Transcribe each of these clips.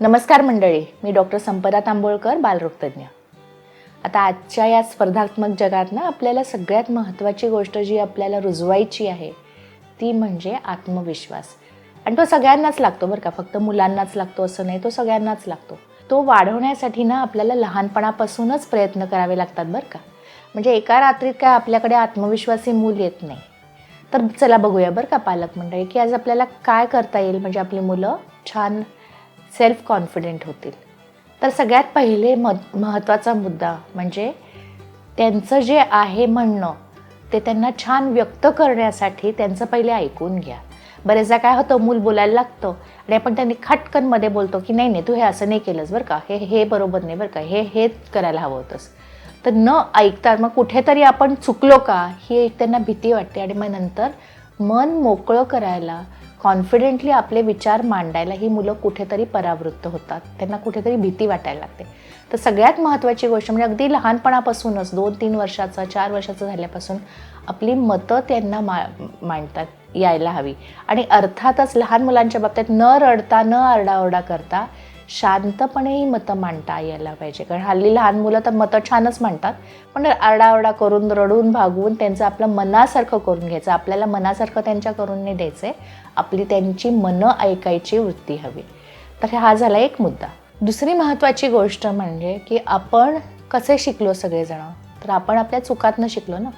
नमस्कार मंडळी मी डॉक्टर संपदा तांबोळकर बालरोगतज्ञ. आता आजच्या या स्पर्धात्मक जगात ना आपल्याला सगळ्यात महत्त्वाची गोष्ट जी आपल्याला रुजवायची आहे ती म्हणजे आत्मविश्वास. आणि तो सगळ्यांनाच लागतो बरं का फक्त मुलांनाच लागतो असं नाही तो सगळ्यांनाच लागतो. तो वाढवण्यासाठी ना आपल्याला लहानपणापासूनच प्रयत्न करावे लागतात बरं का. म्हणजे एका रात्रीत काय आपल्याकडे आत्मविश्वासी मूल येत नाही. तर चला बघूया बरं का पालक मंडळी की आज आपल्याला काय करता येईल? म्हणजे आपली मुलं छान सेल्फ कॉन्फिडेंट होतील. तर सगळ्यात पहिले म महत्त्वाचा मुद्दा म्हणजे त्यांचं जे आहे म्हणणं ते त्यांना छान व्यक्त करण्यासाठी त्यांचं पहिले ऐकून घ्या. बरेचदा काय होतं मूल बोलायला लागतं आणि आपण त्यांनी खटकनमध्ये बोलतो की नाही नाही तू हे असं नाही केलंस बरं का. हे हे बरोबर नाही बरं का. हे हेच करायला हवं होतंस. तर न ऐकता मग कुठेतरी आपण चुकलो का ही एक त्यांना भीती वाटते आणि मग नंतर मन मोकळं करायला कॉन्फिडेंटली आपले विचार मांडायला ही मुलं कुठेतरी परावृत्त होतात. त्यांना कुठेतरी भीती वाटायला लागते. तर सगळ्यात महत्त्वाची गोष्ट म्हणजे अगदी लहानपणापासूनच दोन तीन वर्षाचा चार वर्षाचं झाल्यापासून आपली मतं त्यांना मा मांडतात यायला हवी. आणि अर्थातच लहान मुलांच्या बाबतीत न रडता न आरडाओरडा करता शांतपणेही मतं मांडता यायला पाहिजे. कारण हल्ली लहान मुलं तर मतं छानच मांडतात. पण आरडाओरडा करून रडून भागवून त्यांचं आपलं मनासारखं करून घ्यायचं आपल्याला मनासारखं त्यांच्या करून नाही द्यायचं आहे आपली त्यांची मनं ऐकायची वृत्ती हवी. तर हा झाला एक मुद्दा. दुसरी महत्त्वाची गोष्ट म्हणजे की आपण कसे शिकलो सगळेजण? तर आपण आपल्या चुकातनं शिकलो ना?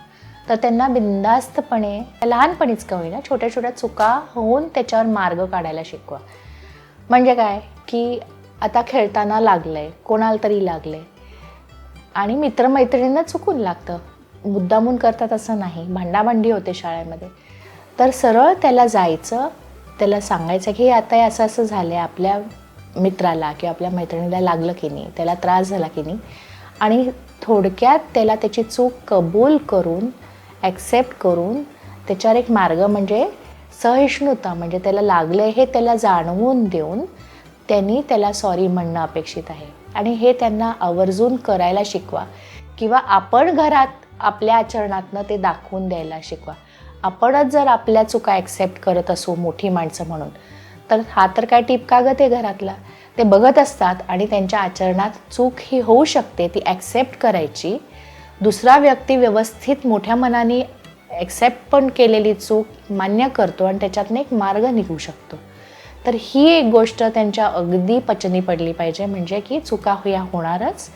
तर त्यांना बिनधास्तपणे लहानपणीच का होईना छोट्या छोट्या चुका होऊन त्याच्यावर मार्ग काढायला शिकवा. म्हणजे काय? की आता खेळताना लागलं आहे कोणाला तरी लागलं आहे आणि मित्रमैत्रिणींना चुकून लागतं. मुद्दामून करतात असं नाही. भांडाभांडी होते शाळेमध्ये. तर सरळ त्याला जायचं त्याला सांगायचं की आता हे असं असं झालं आहे आपल्या मित्राला किंवा आपल्या मैत्रिणीला लागलं की नाही? त्याला त्रास झाला की नाही? आणि थोडक्यात त्याला त्याची चूक कबूल करून ॲक्सेप्ट करून त्याच्यावर एक मार्ग म्हणजे सहिष्णुता म्हणजे त्याला लागलं हे त्याला जाणवून देऊन त्यांनी त्याला सॉरी म्हणणं अपेक्षित आहे. आणि हे त्यांना आवर्जून करायला शिकवा. किंवा आपण घरात आपल्या आचरणातनं ते दाखवून द्यायला शिकवा. आपणच जर आपल्या चुका ॲक्सेप्ट करत असू मोठी माणसं म्हणून तर हा तर काय टिपका गं ते घरातला? ते बघत असतात आणि त्यांच्या आचरणात चूक ही होऊ शकते ती ॲक्सेप्ट करायची. दुसरा व्यक्ती व्यवस्थित मोठ्या मनाने ॲक्सेप्ट पण केलेली चूक मान्य करतो आणि त्याच्यातनं एक मार्ग निघू शकतो. तर ही एक गोष्ट त्यांच्या अगदी पचनी पडली पाहिजे म्हणजे की चुका या होणारच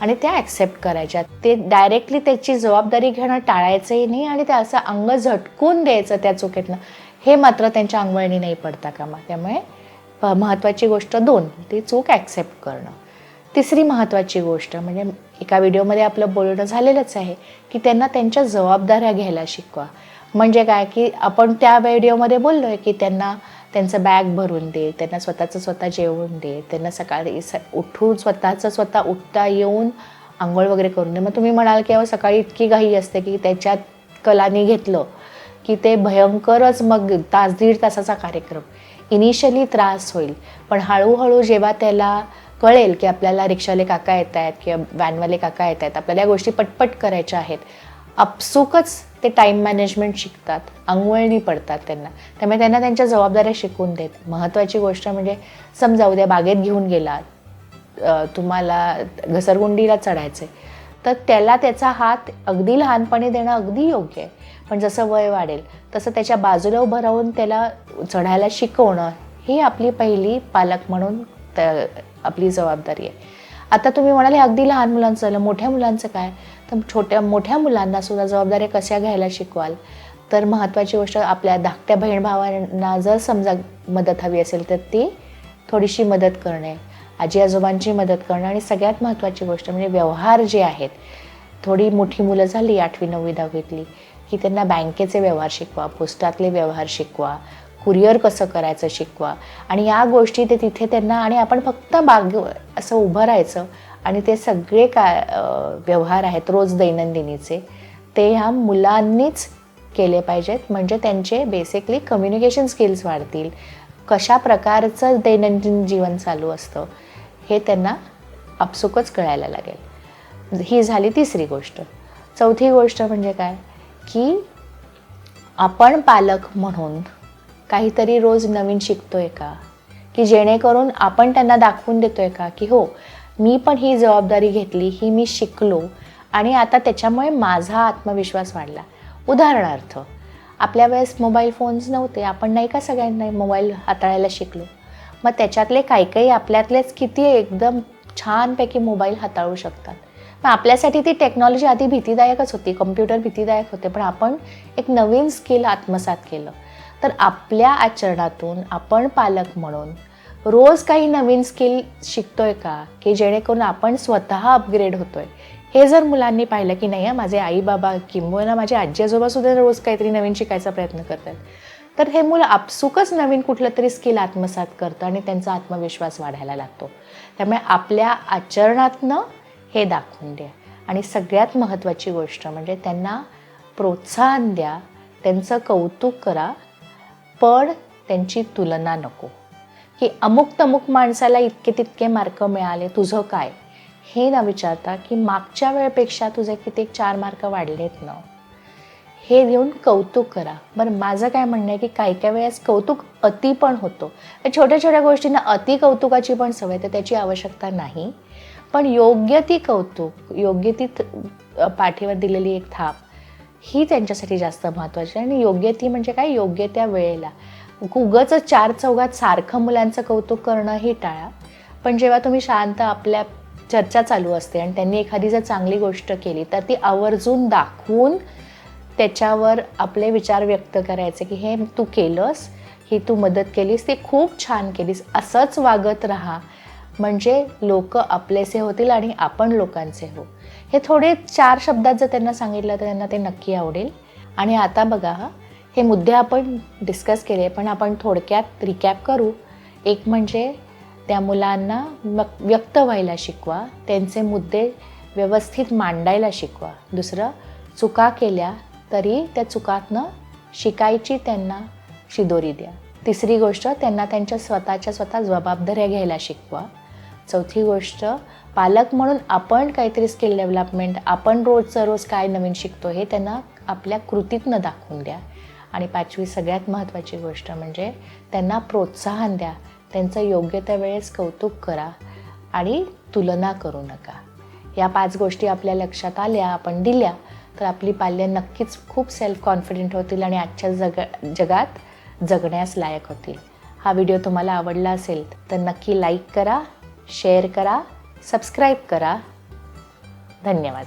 आणि त्या ॲक्सेप्ट करायच्या. ते डायरेक्टली त्याची जबाबदारी घेणं टाळायचंही नाही आणि ते असं अंग झटकून द्यायचं त्या चुकीतनं. हे मात्र त्यांच्या अंगवळणी नाही पडता कामा. त्यामुळे महत्त्वाची गोष्ट दोन ती चूक ॲक्सेप्ट करणं. तिसरी महत्त्वाची गोष्ट म्हणजे एका व्हिडिओमध्ये आपलं बोलणं झालेलंच आहे की त्यांना त्यांच्या जबाबदाऱ्या घ्यायला शिकवा. म्हणजे काय की आपण त्या व्हिडिओमध्ये बोललो आहे की त्यांना त्यांचं बॅग भरून दे त्यांना स्वतःचं स्वतः जेवण दे त्यांना सकाळी स उठून स्वतःचं स्वतः उठता येऊन आंघोळ वगैरे करून दे. मग तुम्ही म्हणाल की अहो सकाळी इतकी घाई असते की त्याच्यात कलानी घेतलं की ते भयंकरच मग तास दीड तासाचा कार्यक्रम. इनिशियली त्रास होईल पण हळूहळू जेव्हा त्याला कळेल की आपल्याला रिक्षावाले काका येत आहेत किंवा व्हॅनवाले काका येत आहेत आपल्याला या गोष्टी पटपट करायच्या आहेत आपसुकच ते टाईम मॅनेजमेंट शिकतात. अंगवळणी पडतात त्यांना. त्यामुळे त्यांना त्यांच्या जबाबदाऱ्या शिकवून देत. महत्त्वाची गोष्ट म्हणजे समजा उद्या बागेत घेऊन गेलात तुम्हाला घसरगुंडीला चढायचं आहे तर त्याला त्याचा हात अगदी लहानपणी देणं अगदी योग्य आहे. पण जसं वय वाढेल तसं त्याच्या बाजूला उभं राहून त्याला चढायला शिकवणं ही आपली पहिली पालक म्हणून त- आपली जबाबदारी आहे. आता तुम्ही म्हणाले अगदी लहान मुलांचं झालं मोठ्या मुलांचं काय? तर छोट्या मोठ्या मुलांना सुद्धा जबाबदाऱ्या कशा घ्यायला शिकवाल? तर महत्त्वाची गोष्ट आपल्या धाकट्या बहीण भावांना जर समजा मदत हवी असेल तर ती थोडीशी मदत करणे आजी आजोबांची मदत करणं आणि सगळ्यात महत्त्वाची गोष्ट म्हणजे व्यवहार जे आहेत थोडी मोठी मुलं झाली आठवी नववी दहावीतली की त्यांना बँकेचे व्यवहार शिकवा पोस्टातले व्यवहार शिकवा कुरिअर कसं करायचं शिकवा. आणि या गोष्टी ते तिथे त्यांना आणि आपण फक्त बाग असं उभं राहायचं आणि ते सगळे काय व्यवहार आहेत रोज दैनंदिनीचे ते ह्या मुलांनीच केले पाहिजेत. म्हणजे त्यांचे बेसिकली कम्युनिकेशन स्किल्स वाढतील. कशा प्रकारचं दैनंदिन जीवन चालू असतं हे त्यांना आपसुकच कळायला लागेल. ही झाली तिसरी गोष्ट. चौथी गोष्ट म्हणजे काय? की आपण पालक म्हणून काहीतरी रोज नवीन शिकतोय का? की जेणेकरून आपण त्यांना दाखवून देतोय का? की हो मी पण ही जबाबदारी घेतली ही मी शिकलो आणि आता त्याच्यामुळे माझा आत्मविश्वास वाढला. उदाहरणार्थ आपल्या वेळेस मोबाईल फोन्स नव्हते आपण नाही का सगळ्यांना मोबाईल हाताळायला शिकलो? मग त्याच्यातले काही काही आपल्यातलेच किती एकदम छानपैकी मोबाईल हाताळू शकतात. मग आपल्यासाठी ती टेक्नॉलॉजी आधी भीतीदायकच होती कम्प्युटर भीतीदायक होते पण आपण एक नवीन स्किल आत्मसात केलं. तर आपल्या आचरणातून आपण पालक म्हणून रोज काही नवीन स्किल शिकतोय का? की जेणेकरून आपण स्वतः अपग्रेड होतोय? हे जर मुलांनी पाहिलं की नाही माझे आई बाबा किंबहुना माझे आजी आजोबासुद्धा रोज काहीतरी नवीन शिकायचा प्रयत्न करतात. तर हे मुलं आपसुकच नवीन कुठलं तरी स्किल आत्मसात करतं आणि त्यांचा आत्मविश्वास वाढायला लागतो. त्यामुळे आपल्या आचरणातनं हे दाखवून द्या. आणि सगळ्यात महत्त्वाची गोष्ट म्हणजे त्यांना प्रोत्साहन द्या त्यांचं कौतुक करा पण त्यांची तुलना नको. की अमुक तमुक माणसाला इतके तितके मार्क मिळाले तुझं काय? हे न विचारता की मागच्या वेळेपेक्षा तुझे किती चार मार्क वाढलेत ना? हे देऊन कौतुक करा. बरं माझं काय म्हणणं आहे की काही काही वेळेस कौतुक अति पण होतो. छोट्या छोट्या गोष्टींना अति कौतुकाची पण सवय तर त्याची आवश्यकता नाही. पण योग्य ती कौतुक योग्य ती पाठीवर दिलेली एक थाप ही त्यांच्यासाठी जास्त महत्त्वाची आहे. आणि योग्य ती म्हणजे काय? योग्य त्या वेळेला. उगच चार चौघात सारखं मुलांचं कौतुक करणं हे टाळा. पण जेव्हा तुम्ही शांत आपल्या चर्चा चालू असते आणि त्यांनी एखादी जर चांगली गोष्ट केली तर ती आवर्जून दाखवून त्याच्यावर आपले विचार व्यक्त करायचे की हे तू केलंस ही तू मदत केलीस ती खूप छान केलीस असंच वागत राहा. म्हणजे लोक आपलेसे होतील आणि आपण लोकांचे हो हे थोडे चार शब्दात जर त्यांना सांगितलं तर त्यांना ते नक्की आवडेल. आणि आता बघा हे मुद्दे आपण डिस्कस केले पण आपण थोडक्यात रिकॅप करू. एक म्हणजे त्या मुलांना व्यक्त व्हायला शिकवा त्यांचे मुद्दे व्यवस्थित मांडायला शिकवा. दुसरं चुका केल्या तरी त्या चुकातनं शिकायची त्यांना शिदोरी द्या. तिसरी गोष्ट त्यांना त्यांच्या स्वतःच्या स्वतः जबाबदाऱ्या घ्यायला शिकवा. चौथी गोष्ट पालक म्हणून आपण काहीतरी स्किल डेव्हलपमेंट आपण रोजचं रोज काय नवीन शिकतो हे त्यांना आपल्या कृतीतनं दाखवून द्या. आणि पाचवी सगळ्यात महत्त्वाची गोष्ट म्हणजे त्यांना प्रोत्साहन द्या. त्यांचं योग्य त्या वेळेस कौतुक करा आणि तुलना करू नका. या पाच गोष्टी आपल्या लक्षात आल्या आपण दिल्या तर आपली पाल्य नक्कीच खूप सेल्फ कॉन्फिडेंट होतील आणि आजच्या जग जगात जगण्यास लायक होतील. हा व्हिडिओ तुम्हाला आवडला असेल तर नक्की लाईक करा शेअर करा सबस्क्राईब करा. धन्यवाद.